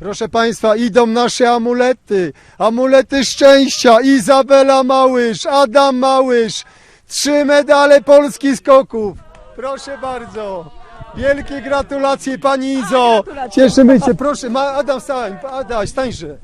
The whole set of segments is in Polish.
Proszę Państwa, idą nasze amulety. Amulety szczęścia. Izabela Małysz, Adam Małysz. Trzy medale Polski skoków. Proszę bardzo. Wielkie gratulacje Pani Izo. Cieszymy się. Proszę, ma Adam stań. Adam, stańże.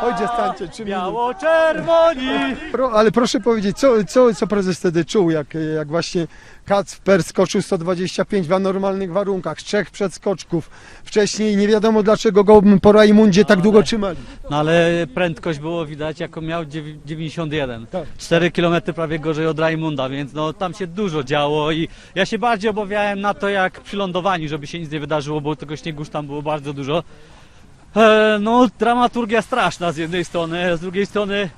Chodźcie, stańcie. Trzy. Biało-czerwoni! Pro, ale proszę powiedzieć, co, co, co prezes wtedy czuł, jak, jak właśnie Kacper skoczył 125 w normalnych warunkach, z trzech przedskoczków. Wcześniej nie wiadomo dlaczego go po Rajmundzie tak długo trzymali. No ale prędkość było widać, jaką miał dziew- 91. Tak. 4 km prawie gorzej od Rajmunda, więc no tam się dużo działo i ja się bardziej obawiałem na to jak przy lądowaniu, żeby się nic nie wydarzyło, bo tego śniegu już tam było bardzo dużo. E, no dramaturgia straszna z jednej strony, a z drugiej strony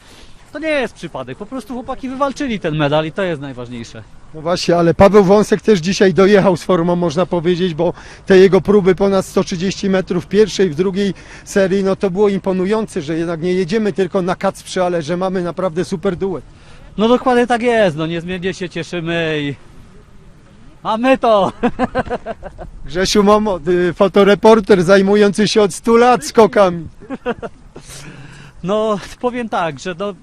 to nie jest przypadek, po prostu chłopaki wywalczyli ten medal i to jest najważniejsze. No właśnie, ale Paweł Wąsek też dzisiaj dojechał z formą, można powiedzieć, bo te jego próby ponad 130 metrów w pierwszej, w drugiej serii, no to było imponujące, że jednak nie jedziemy tylko na Kacprze, ale że mamy naprawdę super duet. No dokładnie tak jest, no niezmiennie się cieszymy i mamy to! Grzesiu Momot, y, fotoreporter zajmujący się od 100 lat skokami. No, powiem tak, że no,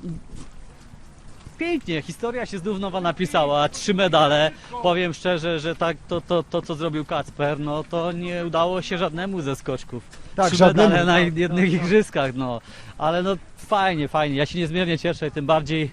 pięknie, historia się znów nowa napisała, trzy medale. Powiem szczerze, że tak to, to, to co zrobił Kacper, no to nie udało się żadnemu ze skoczków. Tak, trzy żadnemu, medale na jednych igrzyskach, no. Ale no fajnie, fajnie, ja się niezmiernie cieszę, tym bardziej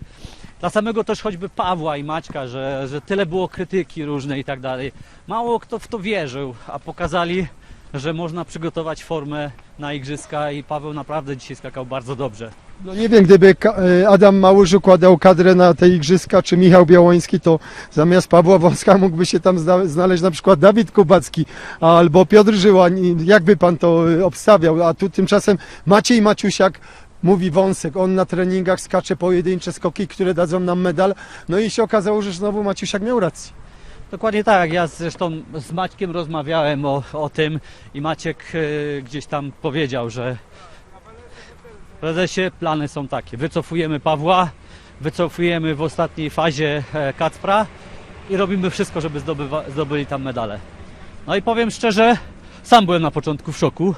dla samego też choćby Pawła i Maćka, że, że tyle było krytyki różnej i tak dalej. Mało kto w to wierzył, a pokazali, że można przygotować formę na igrzyska i Paweł naprawdę dzisiaj skakał bardzo dobrze. No nie wiem, gdyby e, Adam Małysz układał kadrę na te igrzyska, czy Michał Białoński, to zamiast Pawła Wąska mógłby się tam zna- znaleźć na przykład Dawid Kubacki albo Piotr Żyła. Nie- Jakby pan to e, obstawiał? A tu tymczasem Maciej Maciusiak mówi Wąsek, on na treningach skacze pojedyncze skoki, które dadzą nam medal. No i się okazało, że znowu Maciusiak miał rację. Dokładnie tak. Ja zresztą z Maćkiem rozmawiałem o, o tym i Maciek e, gdzieś tam powiedział, że prezesie plany są takie. Wycofujemy Pawła, wycofujemy w ostatniej fazie e, Kacpra i robimy wszystko, żeby zdobywa, zdobyli tam medale. No i powiem szczerze, sam byłem na początku w szoku.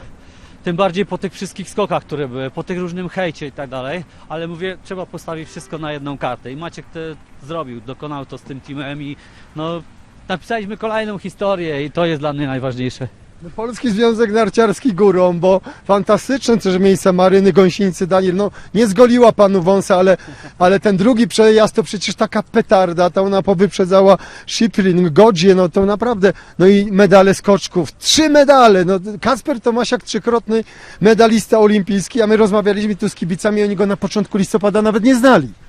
Tym bardziej po tych wszystkich skokach, które były, po tych różnym hejcie i tak dalej, ale mówię, trzeba postawić wszystko na jedną kartę i Maciek to zrobił, dokonał to z tym teamem i no, napisaliśmy kolejną historię i to jest dla mnie najważniejsze. No, Polski Związek Narciarski górą, bo fantastyczne też miejsca Maryny Gąsienicy Daniel. No nie zgoliła panu wąsa, ale, ale ten drugi przejazd to przecież taka petarda, to ona powyprzedzała Shiprin, Godzie, no to naprawdę, no i medale skoczków, trzy medale, no Kasper Tomasiak trzykrotny medalista olimpijski, a my rozmawialiśmy tu z kibicami, oni go na początku listopada nawet nie znali.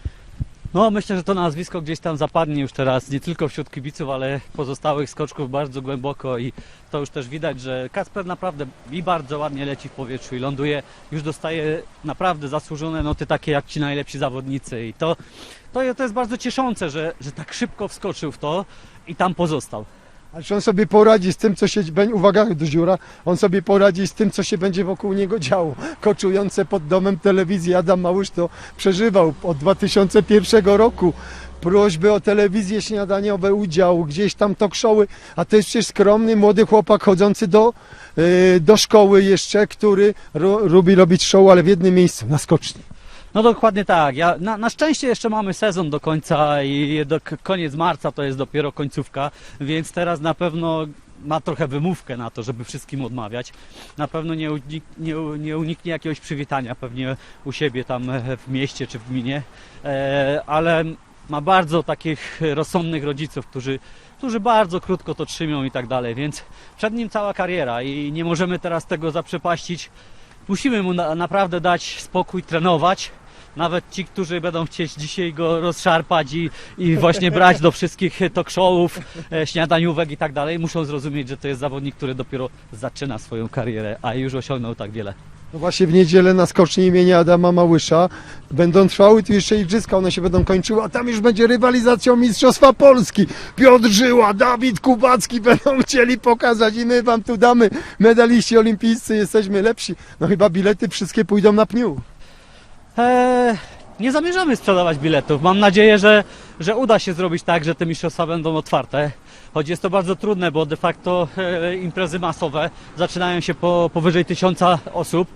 No myślę, że to nazwisko gdzieś tam zapadnie już teraz, nie tylko wśród kibiców, ale pozostałych skoczków bardzo głęboko i to już też widać, że Kasper naprawdę i bardzo ładnie leci w powietrzu i ląduje, już dostaje naprawdę zasłużone noty takie jak ci najlepsi zawodnicy i to, to, to jest bardzo cieszące, że, że tak szybko wskoczył w to i tam pozostał. Ale czy on sobie poradzi z tym, co się będzie, uwaga do dziura, on sobie poradzi z tym, co się będzie wokół niego działo. Koczujące pod domem telewizji Adam Małysz to przeżywał od 2001 roku. Prośby o telewizję śniadaniowe, udział, gdzieś tam talk showy, a to jest przecież skromny młody chłopak chodzący do, yy, do szkoły jeszcze, który ro, lubi robić show, ale w jednym miejscu, na skoczni. No dokładnie tak. Ja, na, na szczęście jeszcze mamy sezon do końca i do koniec marca to jest dopiero końcówka, więc teraz na pewno ma trochę wymówkę na to, żeby wszystkim odmawiać. Na pewno nie, unik, nie, nie uniknie jakiegoś przywitania pewnie u siebie tam e, w mieście czy w gminie, e, ale ma bardzo takich rozsądnych rodziców, którzy, którzy bardzo krótko to trzymią i tak dalej, więc przed nim cała kariera i nie możemy teraz tego zaprzepaścić. Musimy mu na, naprawdę dać spokój, trenować. Nawet ci, którzy będą chcieć dzisiaj go rozszarpać i, i właśnie brać do wszystkich talk showów, e, śniadaniówek i tak dalej, muszą zrozumieć, że to jest zawodnik, który dopiero zaczyna swoją karierę, a już osiągnął tak wiele. No właśnie w niedzielę na skoczni imienia Adama Małysza będą trwały tu jeszcze igrzyska, one się będą kończyły, a tam już będzie rywalizacja o Mistrzostwa Polski. Piotr Żyła, Dawid Kubacki będą chcieli pokazać i my wam tu damy medaliści olimpijscy, jesteśmy lepsi. No chyba bilety wszystkie pójdą na pniu. Eee, nie zamierzamy sprzedawać biletów. Mam nadzieję, że, że uda się zrobić tak, że te mistrzostwa będą otwarte. Choć jest to bardzo trudne, bo de facto e, imprezy masowe zaczynają się po powyżej tysiąca osób.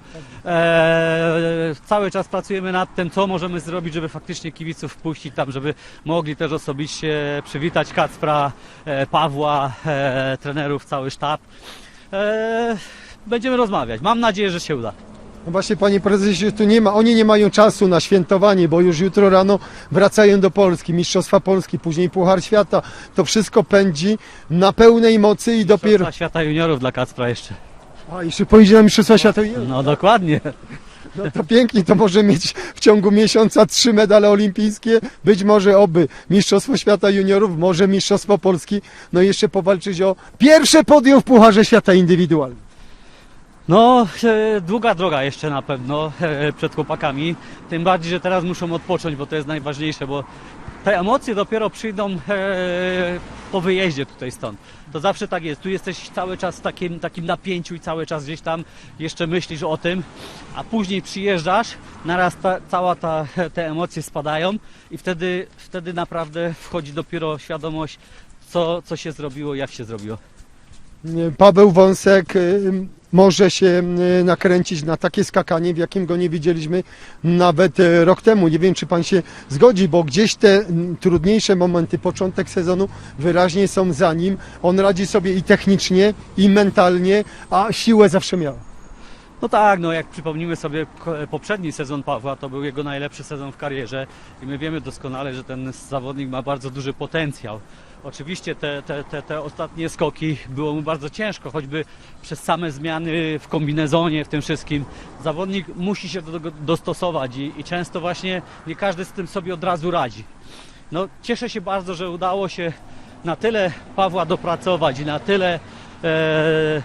E, cały czas pracujemy nad tym, co możemy zrobić, żeby faktycznie kibiców wpuścić tam, żeby mogli też osobiście przywitać Kacpra, e, Pawła, e, trenerów, cały sztab. E, będziemy rozmawiać. Mam nadzieję, że się uda. No właśnie, panie prezesie, tu nie ma, oni nie mają czasu na świętowanie, bo już jutro rano wracają do Polski, Mistrzostwa Polski, później Puchar Świata. To wszystko pędzi na pełnej mocy i dopiero... Mistrzostwa świata juniorów dla Kacpra jeszcze. A, jeszcze pojedzie na Mistrzostwa Świata. No dokładnie. No to pięknie, to może mieć w ciągu miesiąca trzy medale olimpijskie, być może oby Mistrzostwo Świata Juniorów, może Mistrzostwo Polski, no i jeszcze powalczyć o pierwsze podium w Pucharze Świata indywidualnym. No, e, długa droga jeszcze na pewno e, przed chłopakami. Tym bardziej, że teraz muszą odpocząć, bo to jest najważniejsze, bo te emocje dopiero przyjdą e, po wyjeździe tutaj stąd. To zawsze tak jest. Tu jesteś cały czas w takim, takim napięciu i cały czas gdzieś tam jeszcze myślisz o tym, a później przyjeżdżasz, naraz ta, cała ta, te emocje spadają i wtedy, wtedy naprawdę wchodzi dopiero świadomość, co, co się zrobiło, jak się zrobiło. Paweł Wąsek może się nakręcić na takie skakanie, w jakim go nie widzieliśmy nawet y, rok temu. Nie wiem, czy pan się zgodzi, bo gdzieś te trudniejsze momenty, początek sezonu wyraźnie są za nim. On radzi sobie i technicznie, i mentalnie, a siłę zawsze miał. No tak, no jak przypomnimy sobie poprzedni sezon Pawła, to był jego najlepszy sezon w karierze i my wiemy doskonale, że ten zawodnik ma bardzo duży potencjał. Oczywiście te, te, te, te ostatnie skoki było mu bardzo ciężko, choćby przez same zmiany w kombinezonie, w tym wszystkim. Zawodnik musi się do tego dostosować i, i często właśnie nie każdy z tym sobie od razu radzi. No, cieszę się bardzo, że udało się na tyle Pawła dopracować i na tyle e,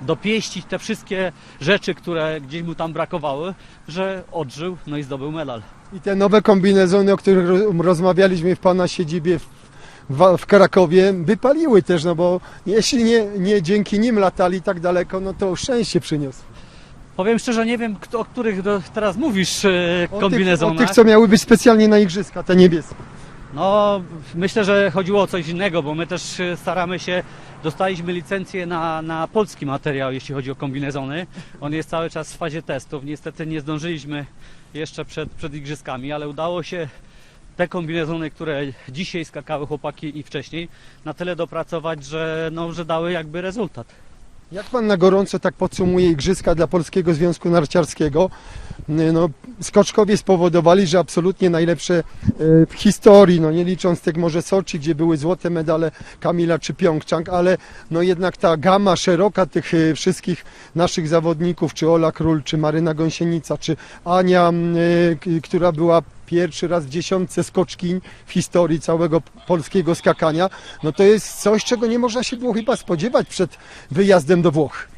dopieścić te wszystkie rzeczy, które gdzieś mu tam brakowały, że odżył, no i zdobył medal. I te nowe kombinezony, o których ro- rozmawialiśmy w Pana siedzibie w, Krakowie, wypaliły też, no bo jeśli nie, nie dzięki nim latali tak daleko, no to szczęście przyniosło. Powiem szczerze, nie wiem, kto, o których do, teraz mówisz e, O tych, o kombinezonach. tych, co miały być specjalnie na igrzyska, te niebieskie. No, myślę, że chodziło o coś innego, bo my też e, staramy się, dostaliśmy licencję na, na polski materiał, jeśli chodzi o kombinezony. On jest cały czas w fazie testów. Niestety nie zdążyliśmy jeszcze przed, przed igrzyskami, ale udało się te kombinezony, które dzisiaj skakały chłopaki i wcześniej, na tyle dopracować, że, no, że dały jakby rezultat. Jak pan na gorąco tak podsumuje igrzyska dla Polskiego Związku Narciarskiego? No, skoczkowie spowodowali, że absolutnie najlepsze e, w historii, no nie licząc tych może Soczi, gdzie były złote medale Kamila czy Pjongczang, ale no jednak ta gama szeroka tych e, wszystkich naszych zawodników, czy Ola Król, czy Maryna Gąsienica, czy Ania, e, która była pierwszy raz w dziesiątce skoczkiń w historii całego polskiego skakania, no to jest coś, czego nie można się było chyba spodziewać przed wyjazdem do Włoch.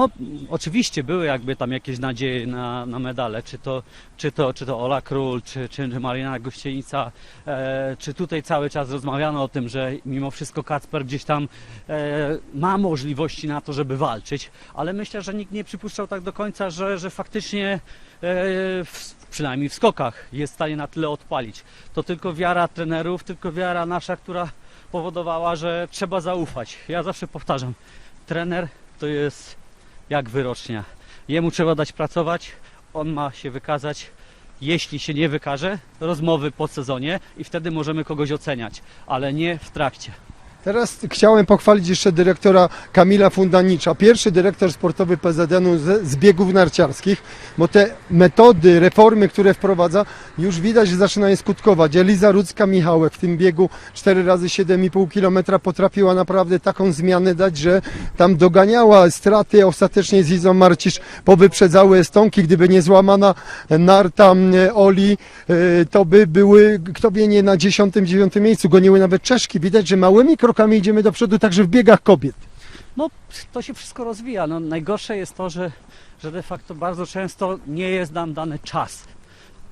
No, oczywiście były jakby tam jakieś nadzieje na, na medale, czy to, czy, to, czy to Ola Król, czy, czy Marina Gościenica, e, czy tutaj cały czas rozmawiano o tym, że mimo wszystko Kacper gdzieś tam e, ma możliwości na to, żeby walczyć, ale myślę, że nikt nie przypuszczał tak do końca, że, że faktycznie e, w, przynajmniej w skokach jest w stanie na tyle odpalić. To tylko wiara trenerów, tylko wiara nasza, która powodowała, że trzeba zaufać. Ja zawsze powtarzam, trener to jest jak wyrocznia. Jemu trzeba dać pracować, on ma się wykazać. Jeśli się nie wykaże, rozmowy po sezonie i wtedy możemy kogoś oceniać, ale nie w trakcie. Teraz chciałem pochwalić jeszcze dyrektora Kamila Fundanicza, pierwszy dyrektor sportowy PZN-u z, z biegów narciarskich, bo te metody, reformy, które wprowadza, już widać, że zaczynają skutkować. Eliza Rudzka-Michałek w tym biegu 4 razy 7,5 km potrafiła naprawdę taką zmianę dać, że tam doganiała straty, ostatecznie z Izą Marcisz powyprzedzały Estonki, gdyby nie złamana narta Oli, e, to by były, kto wie, nie na 10-9 miejscu, goniły nawet Czeszki. Widać, że małymi krokami idziemy do przodu, także w biegach kobiet. No, to się wszystko rozwija. No, najgorsze jest to, że, że de facto bardzo często nie jest nam dany czas.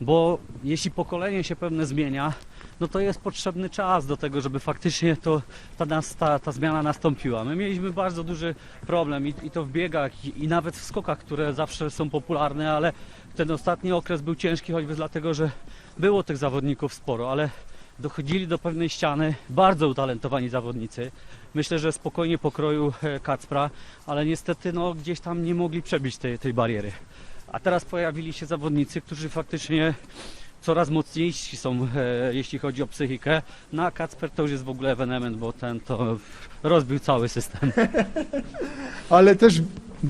bo jeśli pokolenie się pewne zmienia, no to jest potrzebny czas do tego, żeby faktycznie to, ta, nas- ta, ta zmiana nastąpiła. My mieliśmy bardzo duży problem i, i to w biegach i, i nawet w skokach, które zawsze są popularne, ale ten ostatni okres był ciężki choćby dlatego, że było tych zawodników sporo, ale dochodzili do pewnej ściany bardzo utalentowani zawodnicy. Myślę, że spokojnie pokroju e, Kacpra, ale niestety no, gdzieś tam nie mogli przebić tej, tej bariery. A teraz pojawili się zawodnicy, którzy faktycznie coraz mocniejsi są, e, jeśli chodzi o psychikę. No a Kacper to już jest w ogóle ewenement, bo ten to rozbił cały system. Ale też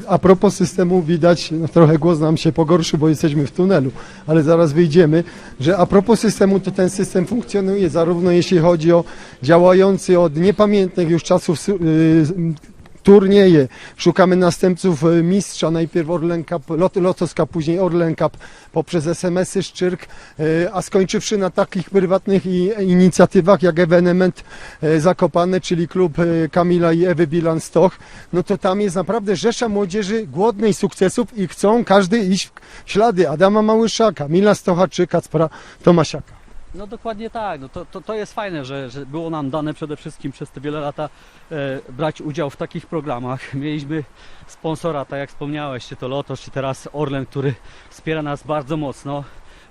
a propos systemu widać, no trochę głos nam się pogorszył, bo jesteśmy w tunelu, ale zaraz wyjdziemy, że a propos systemu, to ten system funkcjonuje zarówno jeśli chodzi o działający od niepamiętnych już czasów y, turnieje. Szukamy następców y, mistrza, najpierw Orlen Cup, Lot, Lotos Cup, później Orlen Cup, poprzez SMS-y, Szczyrk, y, a skończywszy na takich prywatnych inicjatywach jak ewenement y, Zakopane, czyli klub Kamila i Ewy Bilan-Stoch, no to tam jest naprawdę rzesza młodzieży głodnej sukcesów i chcą każdy iść w ślady Adama Małyszaka, Mila Stocha czy Kacpra Tomasiaka. No dokładnie tak, no to, to, to jest fajne, że, że było nam dane przede wszystkim przez te wiele lata e, brać udział w takich programach. Mieliśmy sponsora, tak jak wspomniałeś, czy to Lotos, czy teraz Orlen, który wspiera nas bardzo mocno.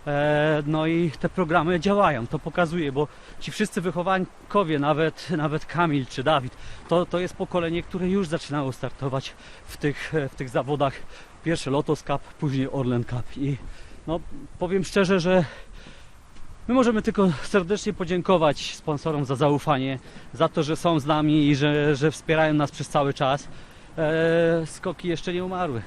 E, no i te programy działają, to pokazuje, bo ci wszyscy wychowankowie, nawet, nawet Kamil czy Dawid, to, to jest pokolenie, które już zaczynało startować w tych, w tych zawodach. Pierwszy Lotos Cup, później Orlen Cup i no, powiem szczerze, że My możemy tylko serdecznie podziękować sponsorom za zaufanie, za to, że są z nami i że, że wspierają nas przez cały czas. Eee, skoki jeszcze nie umarły.